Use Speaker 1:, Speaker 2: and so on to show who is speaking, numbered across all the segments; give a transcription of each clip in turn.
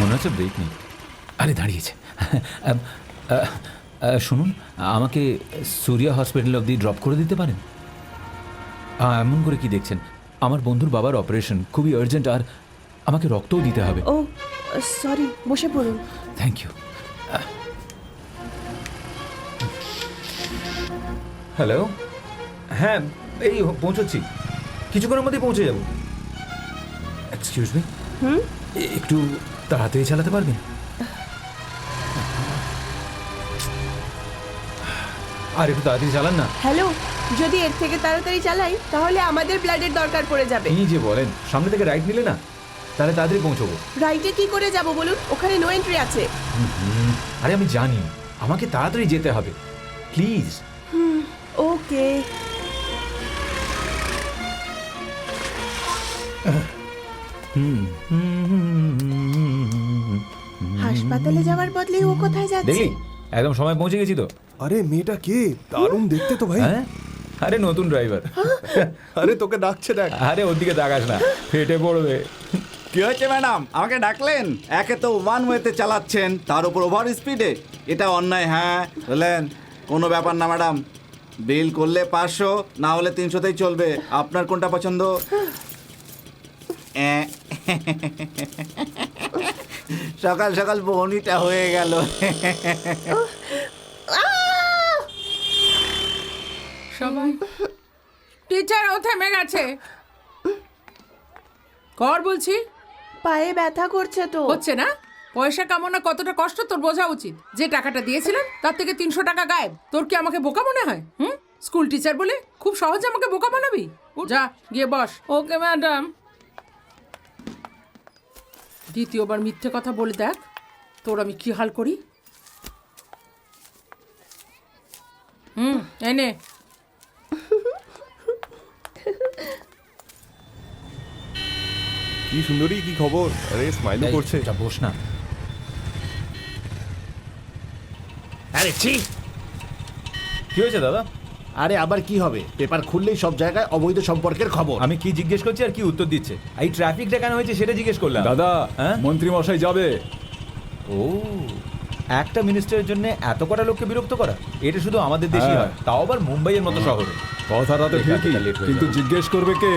Speaker 1: মনে হচ্ছে ব্রেক নেই। আরে দাঁড়িয়েছে। শুনুন আমাকে সুরিয়া হসপিটাল অবধি ড্রপ করে দিতে পারেন? এমন করে কি দেখছেন? আমার বন্ধুর বাবার অপারেশন খুবই আর্জেন্ট আর আমাকে রক্তও দিতে হবে।
Speaker 2: ও সরি বসে পড়ুন।
Speaker 1: থ্যাংক ইউ হ্যালো হ্যাঁ এই পৌঁছচ্ছি। কিছুক্ষণের মধ্যেই পৌঁছে যাব। Excuse me
Speaker 2: hmm?
Speaker 1: একটু তাড়াতাড়ি চালাতে পারবেন? আর একটু তাড়াতাড়ি চালান না।
Speaker 2: হ্যালো যদি এর থেকে তাড়াতাড়ি চালাই তাহলে আমাদের ব্লাডের দরকার পড়ে যাবে।
Speaker 1: এই যে বলেন সামনে থেকে রাইট নিলে না তাহলে তাড়াতাড়ি পৌঁছবো।
Speaker 2: রাইটে কি করে যাব বলুন? ওখানে নো এন্ট্রি আছে।
Speaker 1: আরে আমি জানি আমাকে তাড়াতাড়ি যেতে হবে। প্লিজ।
Speaker 2: ওকে। হাসপাতালে যাওয়ার বদলে ও কোথায় যাচ্ছে?
Speaker 1: দেখলি? একদম সময় পৌঁছে গেছি তো।
Speaker 3: আরে মেয়েটা কে? দারুণ দেখতে তো ভাই।
Speaker 1: হ্যাঁ? আরে নতুন ড্রাইভার
Speaker 3: আরে তোকে ডাকছে দেখ।
Speaker 1: আরে ওদিকে তাকাস না। ফেটে পড়বে।
Speaker 4: কি হয়েছে ম্যাডাম? আমাকে ডাকলেন? একে তো ওয়ান ওয়েতে চালাচ্ছেন তার উপর ওভার স্পিডে এটা অন্যায় হ্যাঁ? বললেন কোনো ব্যাপার না ম্যাডাম। বিল করলে পাঁচশো না হলে তিনশোতেই চলবে। আপনার কোনটা পছন্দ? এ। সকাল সকাল বনিটা হয়ে গেল।
Speaker 5: সবাই। টিচারও থেমে গেছে। কর বলছি।
Speaker 2: পায়ে ব্যথা করছে তো।
Speaker 5: হচ্ছে না? পয়সা কামানো কতটা কষ্ট তোর বোঝা উচিত। যে টাকাটা দিয়েছিলাম তার থেকে তিনশো টাকা গায়েব। তোর কি আমাকে বোকা মনে হয়? হুম? স্কুল টিচার বলে খুব সহজে আমাকে বোকা বানাবি? যা গিয়ে বস। Okay madam. দ্বিতীয়বার মিথ্যে কথা বলে দেখ তোর আমি কি হাল করি? হুম এনে
Speaker 3: কি সুন্দরী কি খবর? আরে স্মাইলও করছে।
Speaker 1: চুপচাপ বস না।
Speaker 6: আরে ছি!
Speaker 1: কি হয়েছে দাদা?
Speaker 6: আরে আবার কি হবে? পেপার খুললেই সব জায়গায় অবৈধ সম্পর্কের খবর।
Speaker 1: আমি কি জিজ্ঞেস করছি আর কি উত্তর দিচ্ছে? এই ট্রাফিকটা কেন হয়েছে সেটা জিজ্ঞেস করলাম।
Speaker 7: দাদা
Speaker 1: হ্যাঁ?
Speaker 7: মন্ত্রী মশাই যাবে।
Speaker 1: ও একটা মিনিস্টারের জন্য এত কটা লোককে বিরক্ত করা? এটা শুধু আমাদের দেশই
Speaker 7: হ্যাঁ।
Speaker 1: হয় তাও আবার মুম্বাইয়ের মতো শহরে।
Speaker 7: কথাটা তো ঠিকই
Speaker 1: late হয়ে
Speaker 7: কিন্তু
Speaker 1: যাবে।
Speaker 7: জিজ্ঞেস করবে কে?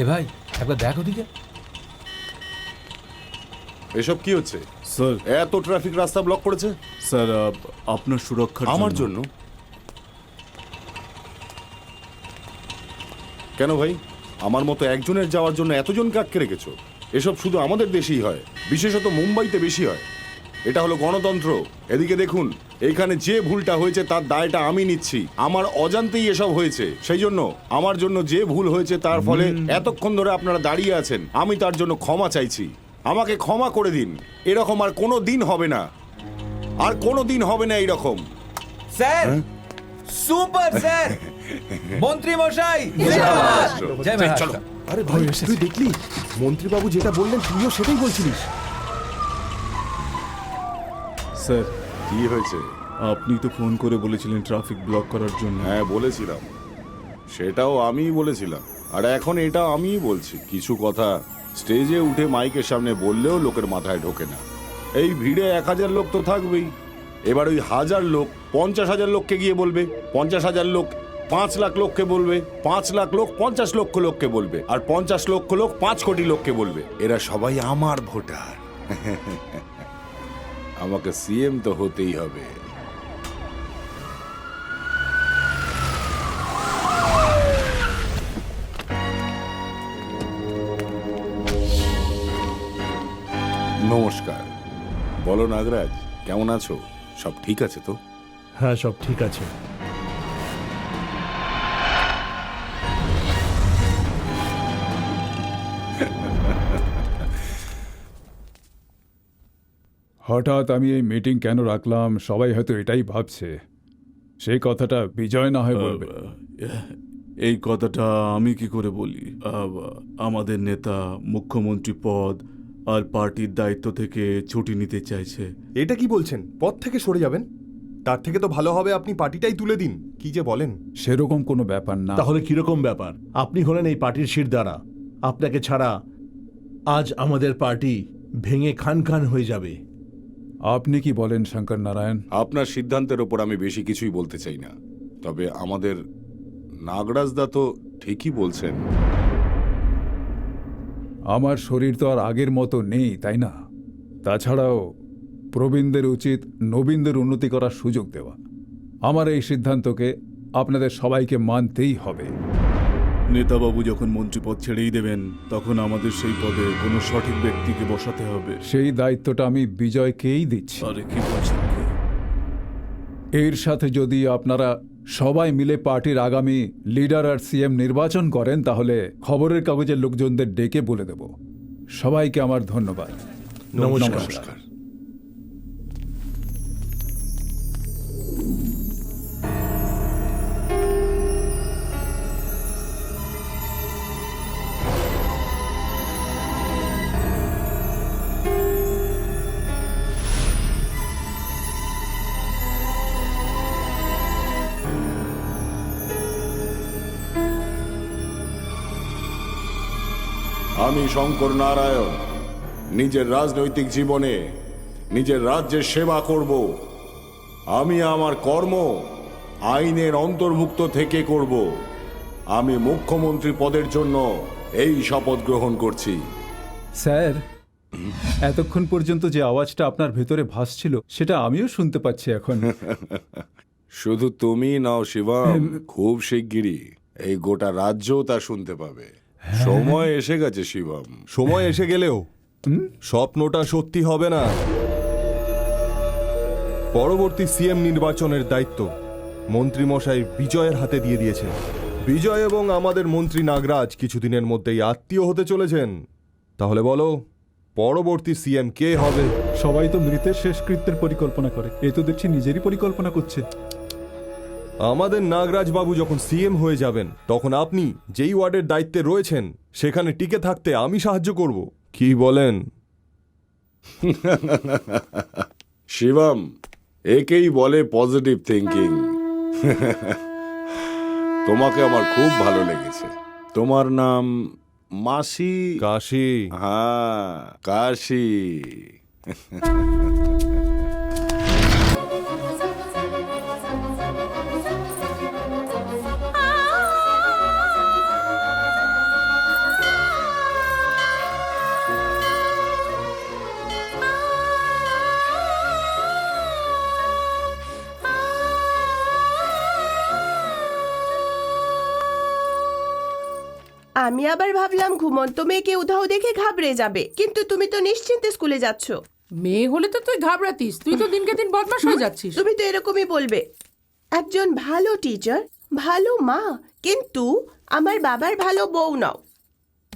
Speaker 1: এ ভাই একবার দেখ ওদিকে।
Speaker 8: এসব কি হচ্ছে?
Speaker 9: স্যার।
Speaker 8: এত ট্রাফিক রাস্তা ব্লক করেছে?
Speaker 9: স্যার আহ, আপনার সুরক্ষা
Speaker 8: আমার জন্য। কেন ভাই? আমার মতো একজনের যাওয়ার জন্য এতজনকে আটকে রেখেছো? এসব শুধু আমাদের দেশেই হয় বিশেষত মুম্বাইতে বেশি হয়। এটা হলো গণতন্ত্র। এদিকে দেখুন এইখানে যে ভুলটা হয়েছে তার দায়টা আমি নিচ্ছি। আমার অজান্তেই এসব হয়েছে। সেই জন্য আমার জন্য যে ভুল হয়েছে তার ফলে এতক্ষণ ধরে আপনারা দাঁড়িয়ে আছেন আমি তার জন্য ক্ষমা চাইছি। আমাকে ক্ষমা করে দিন। এরকম আর কোনো দিন হবে না। আর কোনো দিন হবে না এইরকম।
Speaker 1: Sir super sir. মন্ত্রী মশাই
Speaker 3: আরে ভাই তুই দেখলি? মন্ত্রীবাবু যেটা বললেন তুইও সেটাই বলছিলিস।
Speaker 9: স্যার
Speaker 8: কি হয়েছে?
Speaker 9: আপনি তো ফোন করে বলেছিলেন ট্রাফিক ব্লক করার জন্য।
Speaker 8: হ্যাঁ বলেছিলাম। সেটাও আমিই বলেছিলাম। আর এখন এটা আমিই বলছি। কিছু কথা স্টেজে উঠে মাইকের সামনে বললেও লোকের মাথায় ঢোকে না। এই ভিড়ে এক হাজার লোক তো থাকবেই। এবার ওই হাজার লোক পঞ্চাশ হাজার লোককে গিয়ে বলবে, পঞ্চাশ হাজার লোক পাঁচ লাখ লোককে বলবে, পাঁচ লাখ লোক পঞ্চাশ লক্ষ লোককে বলবে, আর পঞ্চাশ লক্ষ লোক পাঁচ কোটি লোককে বলবে। এরা সবাই আমার ভোটার। আমাকে সিএম তো হতেই হবে। নমস্কার। বলো নাগরাজ কেমন আছো? সব ঠিক আছে তো?
Speaker 9: হ্যাঁ সব ঠিক আছে।
Speaker 7: হঠাৎ আমি এই মিটিং কেন রাখলাম? সবাই হয়তো এটাই ভাবছে। সেই কথাটা বিজয় না হয় বলবে।
Speaker 9: এই কথাটা আমি কি করে বলি? আমাদের নেতা মুখ্যমন্ত্রী পদ আর পার্টির দায়িত্ব থেকে ছুটি নিতে চাইছে।
Speaker 3: এটা কি বলছেন? পথ থেকে সরে যাবেন? তার থেকে তো ভালো হবে আপনি পার্টিটাই তুলে দিন। কি যে বলেন।
Speaker 7: সেরকম কোনো ব্যাপার না।
Speaker 6: তাহলে কীরকম ব্যাপার? আপনি হলেন এই পার্টির শিরদাঁড়া। আপনাকে ছাড়া আজ আমাদের পার্টি ভেঙে খান খান হয়ে যাবে।
Speaker 7: আপনি কি বলেন শঙ্কর নারায়ণ?
Speaker 8: আপনার সিদ্ধান্তের ওপর আমি বেশি কিছুই বলতে চাই না। তবে আমাদের নাগরাজদা তো ঠিকই বলছেন।
Speaker 7: আমার শরীর তো আর আগের মতো নেই তাই না? তাছাড়াও প্রবীণদের উচিত নবীনদের উন্নতি করার সুযোগ দেওয়া। আমার এই সিদ্ধান্তকে আপনাদের সবাইকে মানতেই হবে।
Speaker 9: নেতাবাবু যখন মন্ত্রীপদ ছেড়েই দেবেন তখন আমাদের সেই পদে কোনো সঠিক ব্যক্তিকে বসাতে হবে।
Speaker 7: সেই দায়িত্বটা আমি বিজয়কেই দিচ্ছি।
Speaker 9: আরে কি বলছেন
Speaker 7: এর সাথে যদি আপনারা সবাই মিলে পার্টির আগামী লিডার আর সিএম নির্বাচন করেন তাহলে খবরের কাগজের লোকজনদের ডেকে বলে দেব। সবাইকে আমার ধন্যবাদ।
Speaker 6: নমস্কার।
Speaker 8: আমি শঙ্কর নারায়ণ। নিজের রাজনৈতিক জীবনে নিজের রাজ্যের সেবা করব। আমি আমার কর্ম আইনের অন্তর্ভুক্ত থেকে করব। আমি মুখ্যমন্ত্রী পদের জন্য এই শপথ গ্রহণ করছি।
Speaker 7: স্যার এতক্ষণ পর্যন্ত যে আওয়াজটা আপনার ভেতরে ভাসছিল সেটা আমিও শুনতে পাচ্ছি এখন।
Speaker 8: শুধু তুমি নাও শিবম। খুব শিগগিরই এই গোটা রাজ্যও তা শুনতে পাবে। সময় এসে গেছে শিবম।
Speaker 3: সময় এসে গেলেও স্বপ্নটা সত্যি হবে না। পরবর্তী সিএম নির্বাচনের দায়িত্ব মন্ত্রীমশাই বিজয়ের হাতে দিয়ে দিয়েছেন। বিজয় এবং আমাদের মন্ত্রী নাগরাজ কিছুদিনের মধ্যেই আত্মীয় হতে চলেছেন। তাহলে বলো পরবর্তী সিএম কে হবে?
Speaker 7: সবাই তো মৃতের শেষকৃত্যের পরিকল্পনা করে। এ তো দেখছি নিজেরই পরিকল্পনা করছে।
Speaker 3: আমাদের নাগরাজ বাবু যখন সিএম হয়ে যাবেন তখন আপনি যেই ওয়ার্ডের দায়িত্বে রয়েছেন সেখানে টিকে থাকতে আমি সাহায্য করব। কি বলেন?
Speaker 8: শিবম একেই বলে পজিটিভ থিঙ্কিং তোমাকে আমার খুব ভালো লেগেছে। তোমার নাম মাসি?
Speaker 3: কাশি।
Speaker 8: হ্যাঁ কাশি।
Speaker 2: আমি আবার ভাবলাম ঘুমন্ত মেয়েকে উধাও দেখে ঘাবড়ে যাবে। কিন্তু তুমি তো নিশ্চিন্তে স্কুলে যাচ্ছ।
Speaker 5: মেয়ে হলে তো তুই ঘাবড়াতিস। তুই তো দিনকে দিন বদমাস হয়ে যাচ্ছিস।
Speaker 2: তুমি তো এরকমই বলবে। একজন ভালো টিচার ভালো মা কিন্তু আমার বাবার ভালো বউ নাও।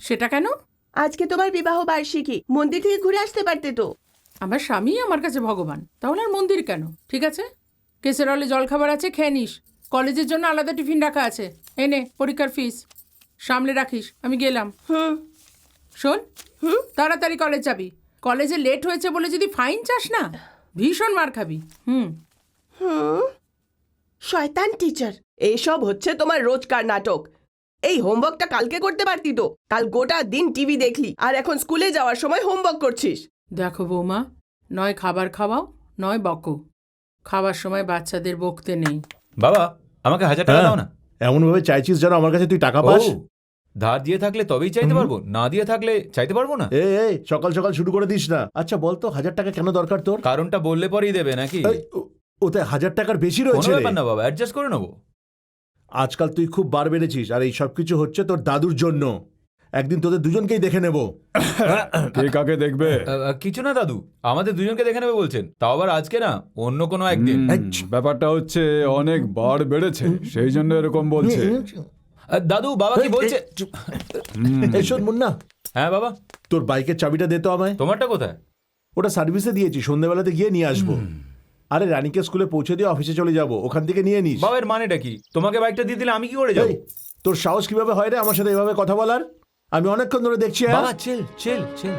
Speaker 5: সেটা কেন?
Speaker 2: আজকে তোমার বিবাহ বার্ষিকী। মন্দির থেকে ঘুরে আসতে পারতে তো।
Speaker 5: আমার স্বামী আমার কাছে ভগবান। তাহলে আর মন্দির কেন? ঠিক আছে? কেসের কেসেরলে জলখাবার আছে খেয়ে নিস। কলেজের জন্য আলাদা টিফিন রাখা আছে। এনে পরীক্ষার ফিস। সামনে রাখিস আমি গেলাম।
Speaker 2: হুম।
Speaker 5: শোন হুম? তাড়াতাড়ি কলেজ যাবি। কলেজে লেট হয়েছে বলে যদি ফাইন চাস না ভীষণ মার খাবি। হুম।
Speaker 2: হুম। শয়তান টিচার এইসব হচ্ছে তোমার রোজকার নাটক। এই হোমওয়ার্কটা কালকে করতে পারতি তো। কাল গোটা দিন টিভি দেখলি আর এখন স্কুলে যাওয়ার সময় হোমওয়ার্ক করছিস।
Speaker 5: দেখো বৌমা নয় খাবার খাওয়াও নয় বকো। খাওয়ার সময় বাচ্চাদের বকতে নেই।
Speaker 1: বাবা আমাকে হাজার টাকা দাও না।
Speaker 6: এমন ভাবে চাইছিস যেন আমার কাছে তুই টাকা পাস?
Speaker 1: ধার দিয়ে থাকলে তবেই চাইতে পারব না দিয়ে থাকলে চাইতে পারব না।
Speaker 6: এ এই সকাল সকাল শুরু করে দিস না। আচ্ছা বলতো হাজার টাকা কেন দরকার তোর?
Speaker 1: কারণটা বললে পরেই দেবে নাকি?
Speaker 6: এই, ও- ওতে হাজার টাকার বেশি
Speaker 1: কোনো
Speaker 6: রয়েছে রে।
Speaker 1: ব্যাপার না বাবা অ্যাডজাস্ট করে নেব।
Speaker 6: আজকাল তুই খুব বার বেড়েছিস আর এই সব কিছু হচ্ছে তোর দাদুর জন্য। একদিন তোদের দুজনকেই দেখে নেব।
Speaker 7: কে কাকে দেখবে?
Speaker 1: আহ, আহ, কিছু না দাদু আমাদের দুজনকে দেখে নেবে বলছেন। তাও আবার আজকে না অন্য কোনো একদিন।
Speaker 7: হুম, ব্যাপারটা হচ্ছে অনেক বার বেড়েছে সেই জন্য এরকম বলছে।
Speaker 1: দাদু বাবা কি বলছে?
Speaker 6: এই শোন মুন্না।
Speaker 1: হ্যাঁ বাবা?
Speaker 6: তোর বাইকের চাবিটা দে তো আমায়।
Speaker 1: তোমারটা কোথায়?
Speaker 6: ওটা সার্ভিসে দিয়েছি সন্ধ্যাবেলাতে গিয়ে নিয়ে আসব। আরে রানীকে স্কুলে পৌঁছে দিয়ে অফিসে চলে যাব ওখান থেকে নিয়ে নিস।
Speaker 1: বাবার মানেটা কি? তোমাকে বাইকটা দিয়ে দিলে আমি কি করে যাব?
Speaker 6: এই, তোর সাহস কীভাবে হয় রে আমার সাথে এভাবে কথা বলার? আমি অনেকক্ষণ ধরে দেখছি হ্যাঁ?
Speaker 1: বাবা চিল চিল চিল।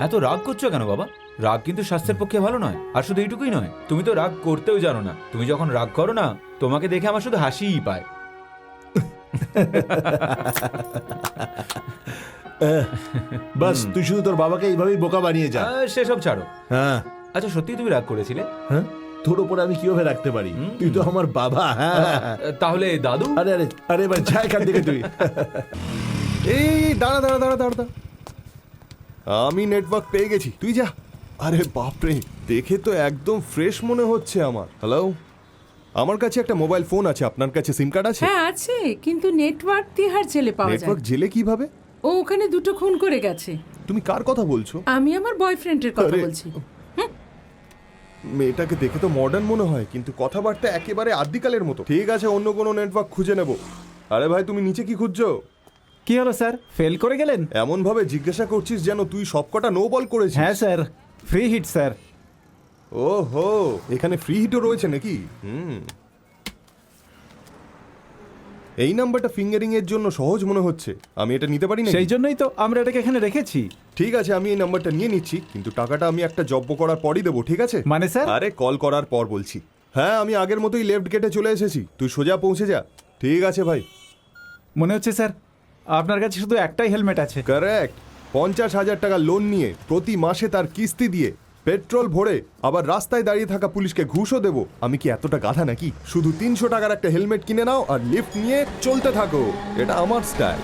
Speaker 1: এত রাগ করছ কেন বাবা? রাগ কিন্তু স্বাস্থ্যের পক্ষে ভালো নয় আর শুধু এইটুকুই নয়। তুমি তো রাগ করতেও জানো না। তুমি যখন রাগ করো না তোমাকে দেখে আমার শুধু হাসিই পায়।
Speaker 6: বাস তুই শুধু তোর বাবাকে এইভাবেই বোকা বানিয়ে যা।
Speaker 1: আহ, সেসব ছাড়ো।
Speaker 6: হ্যাঁ।
Speaker 1: আচ্ছা সত্যি তুমি রাগ করেছিলে?
Speaker 6: হ্যাঁ? তোর উপরে আমি কীভাবে রাখতে পারি? তুই তো আমার বাবা হ্যাঁ।
Speaker 1: তাহলে দাদু?
Speaker 6: আরে আরে আরে ভাই যা এখান থেকে তুই।
Speaker 3: এই দাঁড়া দাঁড়া দাঁড়া দাঁড়া দাঁড়া। আমি নেটওয়ার্ক পেয়ে গেছি। তুই যা। আরে বাপরে দেখে তো একদম ফ্রেশ মনে হচ্ছে আমার। হ্যালো আমার কাছে একটা মোবাইল ফোন আছে আপনার কাছে সিম কার্ড আছে?
Speaker 5: হ্যাঁ আছে কিন্তু নেটওয়ার্ক তিহার জেলে পাওয়া যায়।
Speaker 3: নেটওয়ার্ক জেলে কীভাবে?
Speaker 5: ও ওখানে দুটো খুন করে গেছে।
Speaker 3: তুমি কার কথা বলছো?
Speaker 5: আমি আমার বয়ফ্রেন্ডের কথা
Speaker 3: আরে,
Speaker 5: বলছি।
Speaker 3: মেয়েটাকে দেখে তো মডার্ন মনে হয় কিন্তু কথাবার্তা একেবারে আদিকালের মতো। ঠিক আছে অন্য কোনো নেটওয়ার্ক খুঁজে নেব। আরে ভাই তুমি নিচে কি খুঁজছো?
Speaker 10: কি হলো স্যার? ফেল করে গেলেন?
Speaker 3: এমন ভাবে জিজ্ঞাসা করছিস যেন তুই সবকটা নো বল করেছিস।
Speaker 10: হ্যাঁ স্যার। Free hit sir.
Speaker 3: ও হো এখানে ফ্রি হিটও রয়েছে নাকি? হুম। এই নাম্বারটা ফিঙ্গারিং এর জন্য সহজ মনে হচ্ছে। আমি এটা নিতে পারি না
Speaker 10: সেই জন্যই তো আমরা এটাকে এখানে রেখেছি।
Speaker 3: ঠিক আছে আমি এই নাম্বারটা নিয়ে নিচ্ছি কিন্তু টাকাটা আমি একটা জব্ব করার পরই দেবো ঠিক আছে?
Speaker 10: মানে স্যার?
Speaker 3: আরে কল করার পর বলছি। হ্যাঁ আমি আগের মতোই লেফট গেটে চলে এসেছি। তুই সোজা পৌঁছে যা। ঠিক আছে ভাই।
Speaker 10: মনে হচ্ছে স্যার আপনার কাছে শুধু একটাই হেলমেট আছে।
Speaker 3: কারেক্ট পঞ্চাশ হাজার টাকা লোন নিয়ে প্রতি মাসে তার কিস্তি দিয়ে পেট্রোল ভরে আবার রাস্তায় দাঁড়িয়ে থাকা পুলিশকে ঘুষও দেবো। আমি কি এতটা গাধা নাকি? শুধু তিনশো টাকার একটা হেলমেট কিনে নাও আর লিফট নিয়ে চলতে থাকো। এটা আমার স্টাইল